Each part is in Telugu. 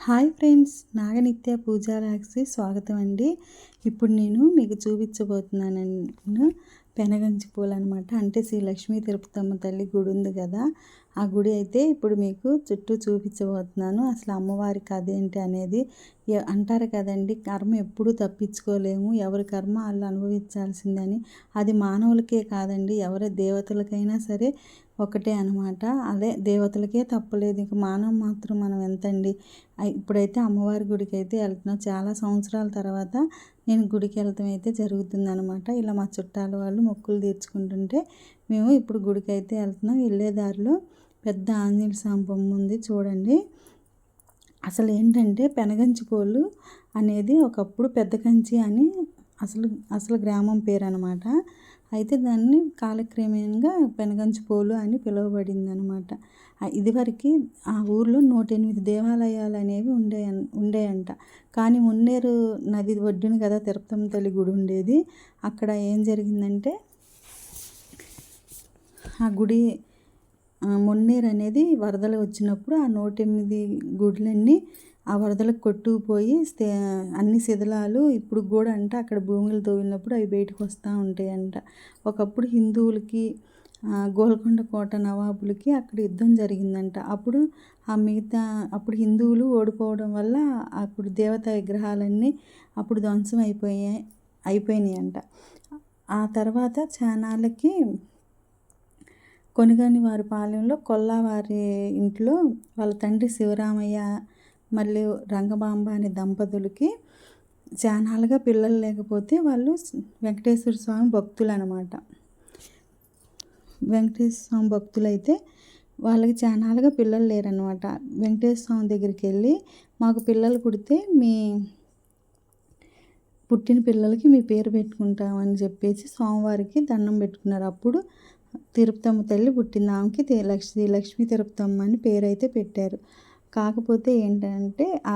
హాయ్ ఫ్రెండ్స్ నాగనిత్య పూజా లాగ్స్కి స్వాగతం అండి. ఇప్పుడు నేను మీకు చూపించబోతున్నాను పెనగంచి పూలు అనమాట అంటే శ్రీ లక్ష్మీ తిరుపతమ్మ తల్లి గుడి ఉంది కదా ఆ గుడి అయితే ఇప్పుడు మీకు చుట్టూ చూపించబోతున్నాను. అసలు అమ్మవారి కథ ఏంటి అనేది అంటారు కదండి కర్మ ఎప్పుడూ తప్పించుకోలేము ఎవరి కర్మ వాళ్ళు అనుభవించాల్సిందని. అది మానవులకే కాదండి ఎవరి దేవతలకైనా సరే ఒకటే అనమాట అదే దేవతలకే తప్పలేదు ఇంక మానవం మాత్రం మనం ఎంతండి? ఇప్పుడైతే అమ్మవారి గుడికి అయితే వెళ్తున్నాం. చాలా సంవత్సరాల తర్వాత నేను గుడికి వెళ్తాం అయితే జరుగుతుందనమాట ఇలా మా చుట్టాల వాళ్ళు మొక్కులు తీర్చుకుంటుంటే మేము ఇప్పుడు గుడికి అయితే వెళ్తున్నాం. వెళ్ళే దారిలో పెద్ద ఆంజనేయ స్వామి బొమ్మ ఉంది చూడండి. అసలు ఏంటంటే పెనగంచి పోలు అనేది ఒకప్పుడు పెద్ద కంచి అని అసలు అసలు గ్రామం పేరు అనమాట అయితే దాన్ని కాలక్రమేణంగా పెనగంచి పోలు అని పిలువబడింది అనమాట ఇదివరకు ఆ ఊర్లో నూట ఎనిమిది దేవాలయాలు అనేవి ఉండే ఉండేయంట. కానీ మున్నేరు నది ఒడ్డున కదా తిరుపతమ్మ తల్లి గుడి ఉండేది అక్కడ ఏం జరిగిందంటే ఆ గుడి మొన్నేరు అనేది వరదలు వచ్చినప్పుడు ఆ నూట ఎనిమిది గుడులన్నీ ఆ వరదలకు కొట్టుకుపోయి స్తే- అన్ని శిథిలాలు ఇప్పుడు కూడా అంట అక్కడ భూములు తవ్వినప్పుడు అవి బయటకు వస్తూ ఉంటాయి అంట ఒకప్పుడు హిందువులకి గోల్కొండ కోట నవాబులకి అక్కడ యుద్ధం జరిగిందంట. అప్పుడు ఆ మిగతా అప్పుడు హిందువులు ఓడిపోవడం వల్ల అప్పుడు దేవతా విగ్రహాలన్నీ అప్పుడు ధ్వంసం అయిపోయాయి అయిపోయినాయి అంట ఆ తర్వాత చానాళ్ళకి కొనిగాని వారి పాలెంలో కొల్లావారి ఇంట్లో వాళ్ళ తండ్రి శివరామయ్య మళ్ళీ రంగమాంబ అనే దంపతులకి చానాలుగా పిల్లలు లేకపోతే వాళ్ళు వెంకటేశ్వర స్వామి భక్తులు అనమాట వెంకటేశ్వర స్వామి భక్తులైతే వాళ్ళకి చానాలుగా పిల్లలు లేరనమాట. వెంకటేశ్వర స్వామి దగ్గరికి వెళ్ళి మాకు పిల్లలు పుడితే మీ పుట్టిన పిల్లలకి మీ పేరు పెట్టుకుంటామని చెప్పేసి స్వామివారికి దండం పెట్టుకున్నారు. అప్పుడు తిరుపతమ్మ తల్లి పుట్టిన ఆమెకి లక్ష్మి లక్ష్మీ లక్ష్మీ తిరుపతమ్మ అని పేరు అయితే పెట్టారు. కాకపోతే ఏంటంటే ఆ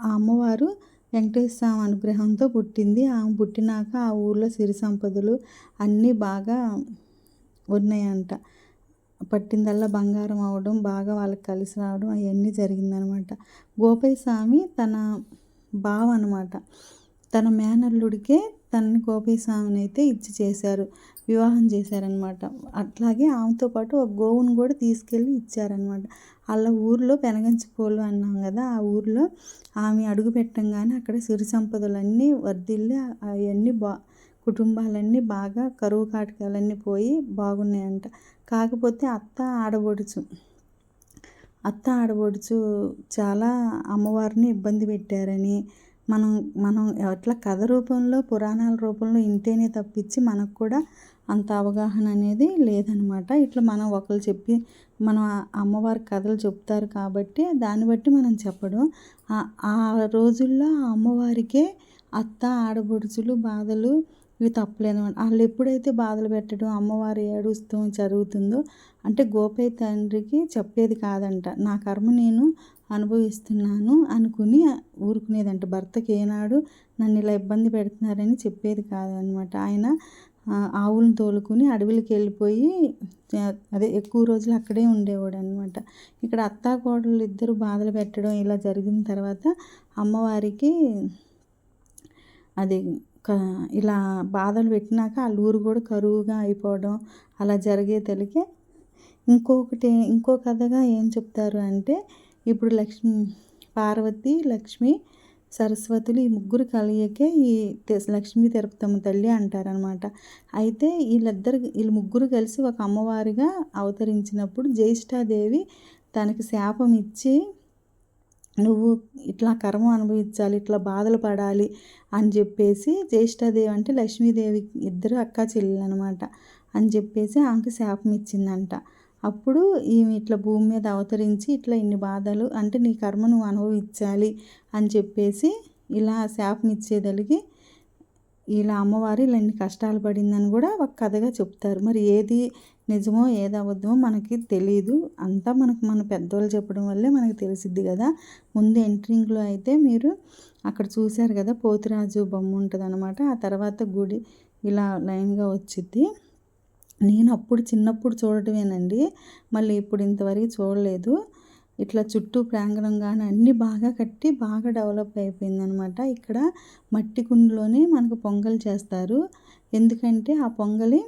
ఆ అమ్మవారు వెంకటేశ్వర స్వామి అనుగ్రహంతో పుట్టింది. ఆమె పుట్టినాక ఆ ఊర్లో సిరి సంపదలు అన్నీ బాగా ఉన్నాయంట. పట్టిందల్లా బంగారం అవడం బాగా వాళ్ళకి కలిసి రావడం అవన్నీ జరిగిందనమాట. గోపయ్య స్వామి తన బావ అనమాట. తన మేనల్లుడికే తనని గోపీస్వామిని అయితే ఇచ్చి చేశారు. వివాహం చేశారనమాట అట్లాగే ఆమెతో పాటు ఒక గోవును కూడా తీసుకెళ్ళి ఇచ్చారనమాట అలా ఊర్లో పెనగంచిపోలు అన్నాం కదా ఆ ఊర్లో ఆమె అడుగు పెట్టంగానే అక్కడ సిరి సంపదలన్నీ వర్ధిల్లి అవన్నీ బా కుటుంబాలన్నీ బాగా కరువు కాటకాలన్నీ పోయి బాగున్నాయంట. కాకపోతే అత్త ఆడబడుచు అత్త ఆడబడుచు చాలా అమ్మవారిని ఇబ్బంది పెట్టారని మనం మనం ఎట్లా కథ రూపంలో పురాణాల రూపంలో ఇంతేనే తప్పించి మనకు కూడా అంత అవగాహన అనేది లేదనమాట. ఇట్లా మనం ఒకరు చెప్పి మనం అమ్మవారి కథలు చెప్తారు కాబట్టి దాన్ని బట్టి మనం చెప్పడం. ఆ- రోజుల్లో ఆ అమ్మవారికే అత్త ఆడబొడుచులు బాధలు ఇవి తప్పలేదన్నమాట వాళ్ళు ఎప్పుడైతే బాధలు పెట్టడం అమ్మవారు ఏడుస్తూ జరుగుతుందో అంటే గోపై తండ్రికి చెప్పేది కాదంట. నా కర్మ నేను అనుభవిస్తున్నాను అనుకుని ఊరుకునేదంట. భర్తకి ఏనాడు నన్ను ఇలా ఇబ్బంది పెడుతున్నారని చెప్పేది కాదనమాట. ఆయన ఆవులను తోలుకుని అడవులకి వెళ్ళిపోయి అదే ఎక్కువ రోజులు అక్కడే ఉండేవాడు అనమాట ఇక్కడ అత్తా కోడలు ఇద్దరు బాధలు పెట్టడం ఇలా జరిగిన తర్వాత అమ్మవారికి అది ఇలా బాధలు పెట్టినాక వాళ్ళ ఊరు కూడా కరువుగా అయిపోవడం అలా జరిగే తెలికే ఇంకొకటి ఇంకో కథగా ఏం చెప్తారు అంటే ఇప్పుడు లక్ష్మి పార్వతి లక్ష్మి సరస్వతులు ఈ ముగ్గురు కలియకే ఈ తె- లక్ష్మీ తిరుపతమ్మ తల్లి అంటారనమాట. అయితే వీళ్ళిద్దరు వీళ్ళు ముగ్గురు కలిసి ఒక అమ్మవారిగా అవతరించినప్పుడు జ్యేష్ఠాదేవి తనకి శాపం ఇచ్చి నువ్వు ఇట్లా కర్మ అనుభవించాలి ఇట్లా బాధలు పడాలి అని చెప్పేసి జ్యేష్ఠదేవి అంటే లక్ష్మీదేవి ఇద్దరు అక్క చెల్లెలు అనమాట అని చెప్పేసి ఆమెకి శాపం ఇచ్చిందంట. అప్పుడు ఈమె ఇట్లా భూమి మీద అవతరించి ఇట్లా ఇన్ని బాధలు అంటే నీ కర్మ నువ్వు అనుభవించాలి అని చెప్పేసి ఇలా శాపం ఇచ్చేదలిగి ఇలా అమ్మవారు ఇలా ఇన్ని కష్టాలు పడిందని కూడా ఒక కథగా చెప్తారు. మరి ఏది నిజమో ఏది అబద్ధమో మనకి తెలియదు అంతా మనకు మన పెద్దోళ్ళు చెప్పడం వల్లే మనకు తెలిసిద్ది కదా. ముందు ఎంట్రింగ్లో అయితే మీరు అక్కడ చూశారు కదా పోతురాజు బొమ్మ ఉంటుంది అనమాట ఆ తర్వాత గుడి ఇలా లైన్గా వచ్చిద్ది. నేను అప్పుడు చిన్నప్పుడు చూడటమేనండి. మళ్ళీ ఇప్పుడు ఇంతవరకు చూడలేదు. ఇట్లా చుట్టూ ప్రాంగణం కానీ అన్నీ బాగా కట్టి బాగా డెవలప్ అయిపోయిందనమాట ఇక్కడ మట్టి కుండలోనే మనకు పొంగల్ చేస్తారు. ఎందుకంటే ఆ పొంగలి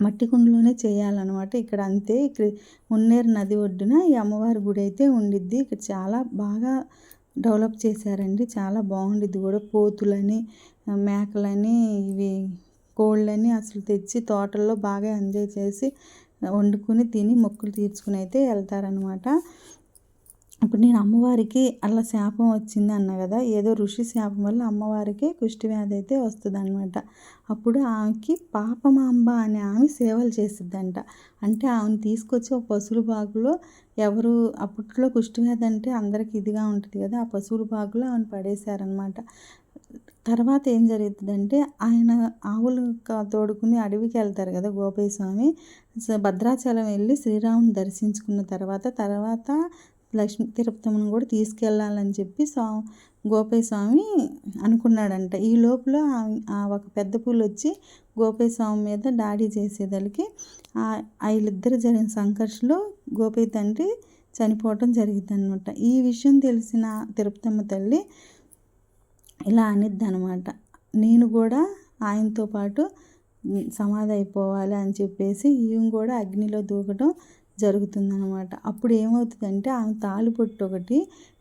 మట్టి కుండలోనే చేయాలన్నమాట. ఇక్కడ అంతే. ఇక్కడ మున్నేరు నది ఒడ్డున ఈ అమ్మవారి గుడి అయితే ఉండిద్ది. ఇక్కడ చాలా బాగా డెవలప్ చేశారండి. చాలా బాగుండిద్ది కూడా పోతులని మేకలని ఇవి కోళ్ళని అసలు తెచ్చి తోటల్లో బాగా ఎంజాయ్ చేసి వండుకుని తిని మొక్కులు తీర్చుకుని అయితే వెళ్తారనమాట ఇప్పుడు నేను అమ్మవారికి అలా శాపం వచ్చింది అన్న కదా ఏదో ఋషి శాపం వల్ల అమ్మవారికి కుష్టి వ్యాధి అయితే వస్తుంది అనమాట అప్పుడు ఆమెకి పాపమాంబ అనే ఆమె సేవలు చేసిద్దంట. అంటే ఆమెను తీసుకొచ్చి ఒక పశువుల బాగులో ఎవరు అప్పట్లో కుష్టి వ్యాధి అంటే అందరికి ఇదిగా ఉంటుంది కదా ఆ పశువుల బాగులో ఆమెను పడేశారనమాట తర్వాత ఏం జరుగుతుందంటే ఆయన ఆవులు తోడుకుని అడవికి వెళ్తారు కదా గోపయ్య స్వామి. భద్రాచలం వెళ్ళి శ్రీరాముని దర్శించుకున్న తర్వాత తర్వాత లక్ష్మీ తిరుపతమ్మను కూడా తీసుకెళ్ళాలని చెప్పి స్వా గోపయ్య స్వామి అనుకున్నాడంట. ఈ లోపల ఆ ఒక పెద్ద పూలు వచ్చి గోపయ్య స్వామి మీద దాడి చేసేదలికి వీళ్ళిద్దరు జరిగిన సంఘర్షణలో గోపయ్య తండ్రి చనిపోవటం జరిగింది అనమాట ఈ విషయం తెలిసిన తిరుపతమ్మ తల్లి ఇలా అనిద్ది అనమాట నేను కూడా ఆయనతో పాటు సమాధి అయిపోవాలి అని చెప్పేసి ఈయన కూడా అగ్నిలో దూకటం జరుగుతుందనమాట అప్పుడు ఏమవుతుందంటే ఆమె తాలిపొట్టు ఒకటి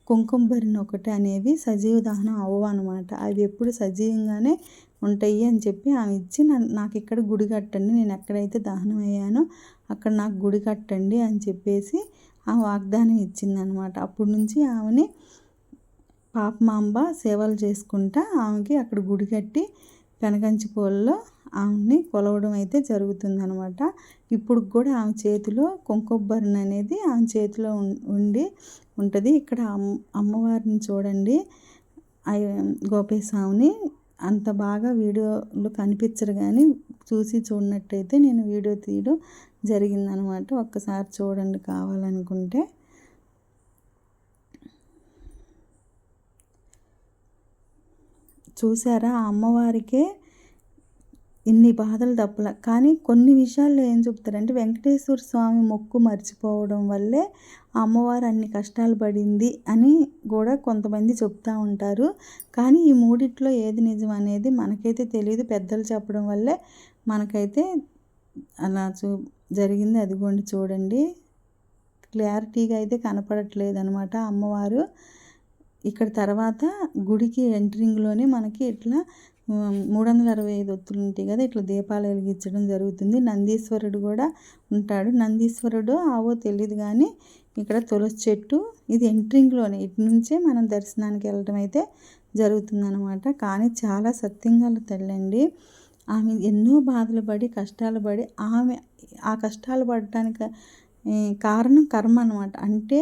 కుంకుమ భరిన ఒకటి అనేవి సజీవ దహనం అవ్వవు అనమాట అవి ఎప్పుడు సజీవంగానే ఉంటాయి అని చెప్పి ఆమె ఇచ్చి నాకు ఇక్కడ గుడి కట్టండి నేను ఎక్కడైతే దహనం అయ్యానో అక్కడ నాకు గుడి కట్టండి అని చెప్పేసి ఆ వాగ్దానం ఇచ్చిందనమాట అప్పటి నుంచి ఆమెని పాపమాంబ సేవలు చేసుకుంటా ఆమెకి అక్కడ గుడి కట్టి పెనగంచిపోల్లో ఆమెని కొలవడం అయితే జరుగుతుందనమాట ఇప్పుడు కూడా ఆమె చేతిలో కుంకొబ్బరిని అనేది ఆమె చేతిలో ఉండి ఉంటుంది. ఇక్కడ అమ్మవారిని చూడండి. గోపేస్వామిని అంత బాగా వీడియోలో కనిపించరు కానీ చూసి చూడనట్టయితే నేను వీడియో తీయడం జరిగిందనమాట ఒక్కసారి చూడండి కావాలనుకుంటే. చూసారా? ఆ అమ్మవారికే ఇన్ని బాధలు తప్పల. కానీ కొన్ని విషయాల్లో ఏం చెప్తారంటే వెంకటేశ్వర స్వామి మొక్కు మర్చిపోవడం వల్లే అమ్మవారు అన్ని కష్టాలు పడింది అని కూడా కొంతమంది చెప్తూ ఉంటారు. కానీ ఈ మూడిట్లో ఏది నిజం అనేది మనకైతే తెలియదు. పెద్దలు చెప్పడం వల్లే మనకైతే అలా చూ జరిగింది. అదిగోండి చూడండి. క్లారిటీగా అయితే కనపడట్లేదు అనమాట అమ్మవారు. ఇక్కడ తర్వాత గుడికి ఎంట్రింగ్లోనే మనకి ఇట్లా మూడు వందల అరవై ఐదు ఒత్తులు ఉంటాయి కదా ఇట్లా దీపాలు వెలిగించడం జరుగుతుంది. నందీశ్వరుడు కూడా ఉంటాడు. నందీశ్వరుడు ఆవో తెలియదు కానీ ఇక్కడ తులసి చెట్టు ఇది ఎంట్రింగ్లోనే ఇటు నుంచే మనం దర్శనానికి వెళ్ళడం అయితే జరుగుతుందనమాట కానీ చాలా సత్యంగాలు తల్లండి. ఆమె ఎన్నో బాధలు పడి కష్టాలు పడి ఆమె ఆ కష్టాలు పడటానికి కారణం కర్మ అనమాట అంటే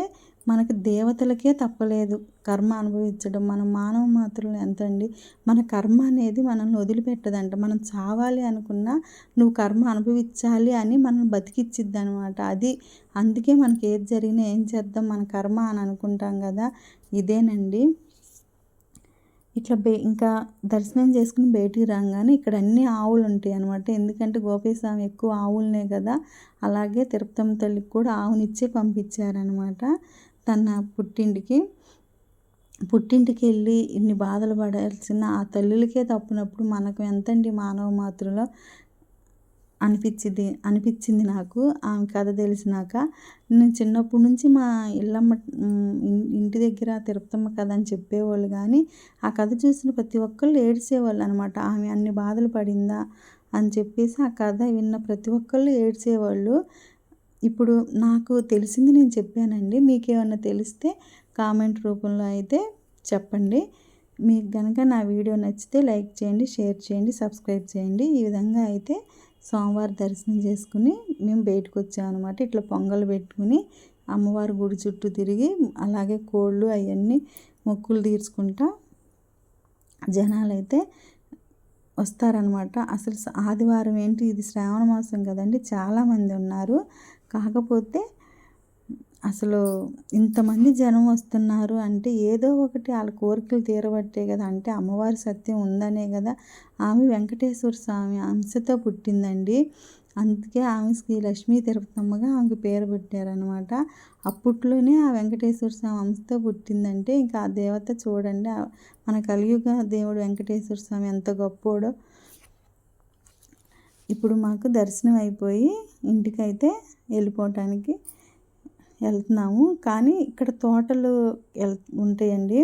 మనకి దేవతలకే తప్పలేదు. కర్మ అనుభవించడం మనం మానవ మాత్రులు ఎంత అండి మన కర్మ అనేది మనల్ని వదిలిపెట్టదంట. మనం చావాలి అనుకున్నా నువ్వు కర్మ అనుభవించాలి అని మనం బతికిచ్చిద్ది అనమాట అది అందుకే మనకి ఏది జరిగినా ఏం చేద్దాం? మన కర్మ అని అనుకుంటాం కదా? ఇదేనండి. ఇట్లా బే ఇంకా దర్శనం చేసుకుని బయటికి రాగానే ఇక్కడ అన్ని ఆవులు ఉంటాయి అనమాట ఎందుకంటే గోపీస్వామి ఎక్కువ ఆవులనే కదా? అలాగే తిరుపతమ్మ తల్లికి కూడా ఆవునిచ్చే పంపించారనమాట తన పుట్టింటికి పుట్టింటికి వెళ్ళి ఇన్ని బాధలు పడాల్సిన ఆ తల్లులకే తప్పినప్పుడు మనకు ఎంతండి మానవ మాతృలో అనిపించింది అనిపించింది నాకు. ఆమె కథ తెలిసినాక నేను చిన్నప్పటి నుంచి మా ఇల్లమ్మ ఇంటి దగ్గర తిరుపతమ్మ కథ అని చెప్పేవాళ్ళు కానీ ఆ కథ చూసిన ప్రతి ఒక్కళ్ళు ఏడ్చేవాళ్ళు అనమాట ఆమె అన్ని బాధలు పడిందా అని చెప్పేసి ఆ కథ విన్న ప్రతి ఒక్కళ్ళు ఏడ్చేవాళ్ళు. ఇప్పుడు నాకు తెలిసింది నేను చెప్పానండి. మీకు ఏమన్నా తెలిస్తే కామెంట్ రూపంలో అయితే చెప్పండి. మీకు కనుక నా వీడియో నచ్చితే లైక్ చేయండి షేర్ చేయండి సబ్స్క్రైబ్ చేయండి. ఈ విధంగా అయితే సోమవారం దర్శనం చేసుకుని మేము బయటకు వచ్చామన్నమాట ఇట్లా పొంగల్ పెట్టుకుని అమ్మవారి గుడి చుట్టూ తిరిగి అలాగే కోళ్ళు అవన్నీ మొక్కులు తీర్చుకుంటా జనాలు అయితే వస్తారనమాట అసలు ఆదివారం ఏంటి? ఇది శ్రావణ మాసం కదండి. చాలామంది ఉన్నారు. కాకపోతే అసలు ఇంతమంది జనం వస్తున్నారు అంటే ఏదో ఒకటి వాళ్ళ కోరికలు తీరబట్టే కదా. అంటే అమ్మవారి సత్యం ఉందనే కదా. ఆమె వెంకటేశ్వర స్వామి అంశతో పుట్టిందండి. అందుకే ఆమె శ్రీ లక్ష్మీ తిరుపతమ్మగా ఆమెకి పేరు పెట్టారనమాట అప్పట్లోనే ఆ వెంకటేశ్వర స్వామి అంశతో పుట్టిందంటే ఇంకా ఆ దేవత చూడండి మన కలియుగ దేవుడు వెంకటేశ్వర స్వామి ఎంత గొప్పోడో. ఇప్పుడు మాకు దర్శనం అయిపోయి ఇంటికైతే వెళ్ళిపోవటానికి వెళ్తున్నాము. కానీ ఇక్కడ తోటలు వెల్ ఉంటాయండి.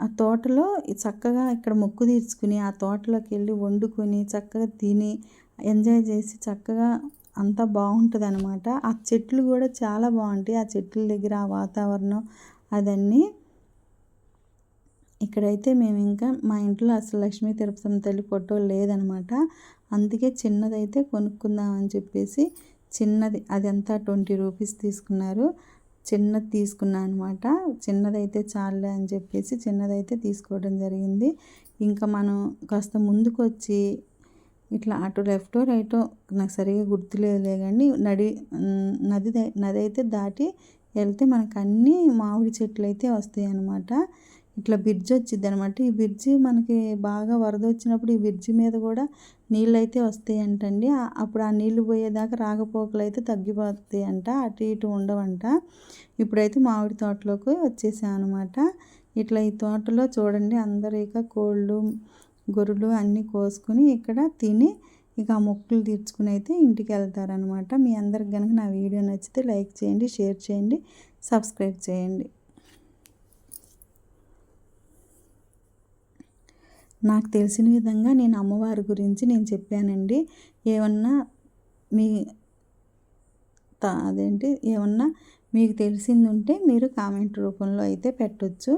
ఆ తోటలో చక్కగా ఇక్కడ మొక్కు తీర్చుకుని ఆ తోటలోకి వెళ్ళి వండుకొని చక్కగా తిని ఎంజాయ్ చేసి చక్కగా అంతా బాగుంటుంది అనమాట ఆ చెట్లు కూడా చాలా బాగుంటాయి. ఆ చెట్ల దగ్గర ఆ వాతావరణం అదన్నీ. ఇక్కడైతే మేము ఇంకా మా ఇంట్లో అసలు లక్ష్మీ తిరుపతి తల్లి ఫోటో లేదనమాట అందుకే చిన్నదైతే కొనుక్కుందామని చెప్పేసి చిన్నది. అదంతా ట్వంటీ రూపీస్ తీసుకున్నారు. చిన్నది తీసుకున్నాను అనమాట చిన్నదైతే చాలే అని చెప్పేసి చిన్నదైతే తీసుకోవడం జరిగింది. ఇంకా మనం కాస్త ముందుకు వచ్చి ఇట్లా అటు లెఫ్టో రైటో నాకు సరిగా గుర్తులేదులే కానీ నడి నది నది అయితే దాటి వెళ్తే మనకు అన్నీ మామిడి చెట్లు అయితే వస్తాయి అన్నమాట ఇట్లా బ్రిడ్జ్ వచ్చింది అనమాట ఈ బ్రిడ్జి మనకి బాగా వరద వచ్చినప్పుడు ఈ బ్రిడ్జి మీద కూడా నీళ్ళు అయితే అప్పుడు ఆ నీళ్ళు పోయేదాకా రాకపోకలు అయితే తగ్గిపోతాయి అంట అటు ఇటు ఉండవంట. ఇప్పుడైతే మామిడి తోటలోకి వచ్చేసాం అనమాట ఇట్లా ఈ తోటలో చూడండి అందరూ ఇక కోళ్ళు గొర్రెలు అన్నీ కోసుకుని ఇక్కడ తిని ఇక ఆ మొక్కులు తీర్చుకుని అయితే ఇంటికి వెళ్తారనమాట మీ అందరికి కనుక నా వీడియో నచ్చితే లైక్ చేయండి షేర్ చేయండి సబ్స్క్రైబ్ చేయండి. నాకు తెలిసిన విధంగా నేను అమ్మవారి గురించి నేను చెప్పానండి. ఏమన్నా మీ అదేంటి? ఏమన్నా మీకు తెలిసింది ఉంటే మీరు కామెంట్ రూపంలో అయితే పెట్టొచ్చు.